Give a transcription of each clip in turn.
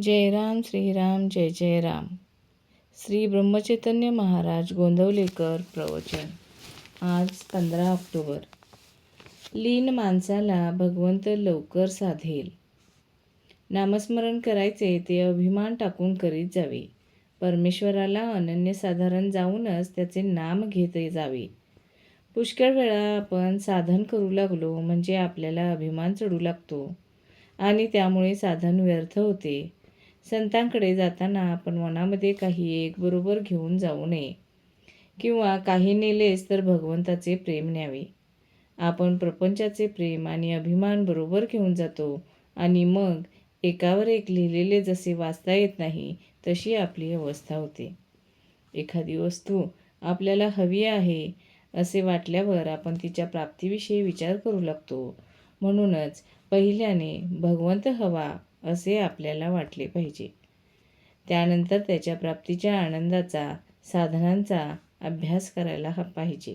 जय राम श्रीराम जय जय राम श्री ब्रह्मचैतन्य महाराज गोंदवलेकर प्रवचन. आज पंधरा ऑक्टोबर. लीन माणसाला भगवंत लवकर साधेल. नामस्मरण करायचे ते अभिमान टाकून करीत जावे. परमेश्वराला अनन्यसाधारण जाऊनच त्याचे नाम घेत जावे. पुष्कळ वेळा आपण साधन करू लागलो म्हणजे आपल्याला अभिमान चढू लागतो. आणि त्यामुळे साधन व्यर्थ होते. संतांकडे जाताना आपण मनामध्ये काही एक बरोबर घेऊन जाऊ नये. किंवा काही नेलेच तर भगवंताचे प्रेम न्यावे. आपण प्रपंचाचे प्रेम आणि अभिमान बरोबर घेऊन जातो आणि मग एकावर एक लिहिलेले जसे वाचता येत नाही तशी आपली अवस्था होते. एखादी वस्तू आपल्याला हवी आहे असे वाटल्यावर आपण तिच्या प्राप्तीविषयी विचार करू लागतो. म्हणूनच पहिल्याने भगवंत हवा असे आपल्याला वाटले पाहिजे. त्यानंतर त्याच्या प्राप्तीच्या आनंदाचा साधनांचा अभ्यास करायला हा पाहिजे.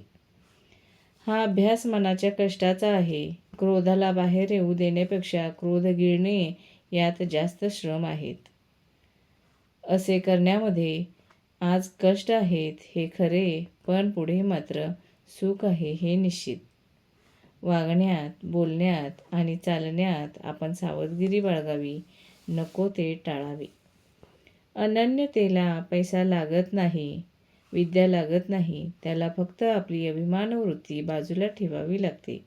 हा अभ्यास मनाच्या कष्टाचा आहे. क्रोधाला बाहेर येऊ देण्यापेक्षा क्रोध गिळणे यात जास्त श्रम आहेत. असे करण्यामध्ये आज कष्ट आहेत हे खरे पण पुढे मात्र सुख आहे हे निश्चित. वागण्यात बोलण्यात आणि चालण्यात आपण सावधगिरी बाळगावी. नको ते टाळावे. अनन्यतेला पैसा लागत नाही विद्या लागत नाही. त्याला फक्त आपली अभिमानवृत्ती बाजूला ठेवावी लागते.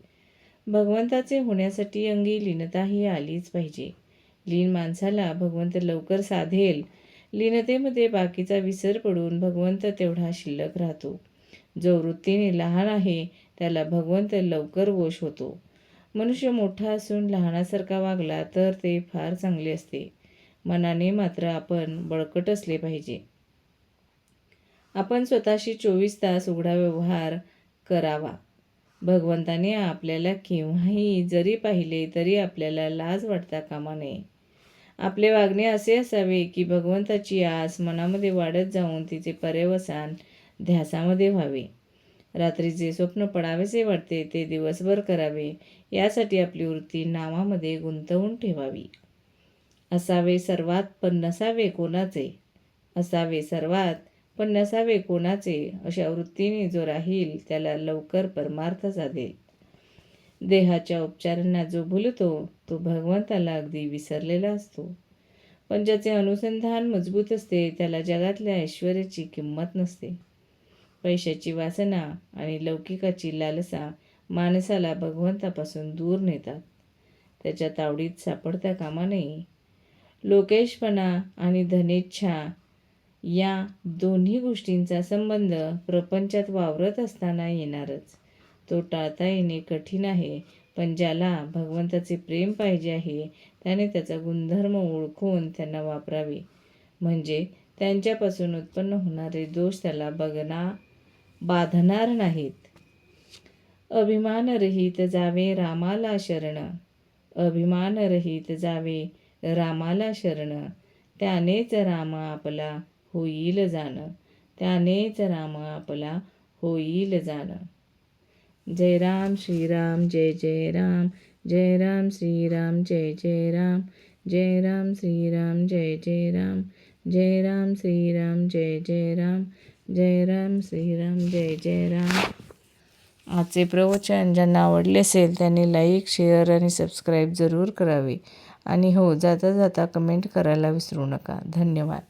भगवंताचे होण्यासाठी अंगी लीनता ही आलीच पाहिजे. लीन माणसाला भगवंत लवकर साधेल. लीनतेमध्ये बाकीचा विसर पडून भगवंत तेवढा शिल्लक राहतो. जो वृत्तीने लहान आहे त्याला भगवंत लवकर वश होतो. मनुष्य मोठा असून लहानासारखा वागला तर ते फार चांगले असते. मनाने मात्र आपण बळकट असले पाहिजे. आपण स्वतःशी चोवीस तास उघडा व्यवहार करावा. भगवंताने आपल्याला केव्हाही जरी पाहिले तरी आपल्याला लाज वाटता कामा नये. आपले वागणे असे असावे की भगवंताची आस मनामध्ये वाढत जाऊन तिचे पर्यवसान ध्यासामध्ये व्हावे. रात्री जे स्वप्न पडावेसे वाटते ते दिवसभर करावे. यासाठी आपली वृत्ती नामामध्ये गुंतवून ठेवावी. असावे सर्वात पण नसावे कोणाचे? असावे सर्वात पण नसावे कोणाचे? अशा वृत्तीने जो राहील त्याला लवकर परमार्थ साधेल. देहाच्या उपचारांना जो भुलतो तो भगवंताला अगदी विसरलेला असतो. पण ज्याचे अनुसंधान मजबूत असते त्याला जगातल्या ऐश्वर्याची किंमत नसते. पैशाची वासना आणि लौकिकाची लालसा माणसाला भगवंतापासून दूर नेतात. त्याच्या तावडीत सापडता कामा नये. लोकेशपणा आणि धनेच्छा या दोन्ही गोष्टींचा संबंध प्रपंचात वावरत असताना येणारच. तो टाळता येणे कठीण आहे पण ज्याला भगवंताचे प्रेम पाहिजे आहे त्याने त्याचा गुणधर्म ओळखून त्यांना वापरावे. म्हणजे त्यांच्यापासून उत्पन्न होणारे दोष त्याला बघना बाधणार नाहीत. अभिमानरहित जावे रामाला शरण. अभिमानरहित जावे रामाला शरण. त्यानेच राम आपला होईल जाण. त्यानेच राम आपला होईल जाण. जय राम श्रीराम जय जय राम. जय राम श्रीराम जय जय राम. जय राम श्रीराम जय जय राम. जय राम श्रीराम जय जय राम. जय राम श्रीराम जय जय राम आजचे प्रवचन ज्यांना आवडले असेल त्यांनी लाईक शेअर आणि सबस्क्राईब जरूर करावे. आणि हो जाता जाता कमेंट करायला विसरू नका. धन्यवाद.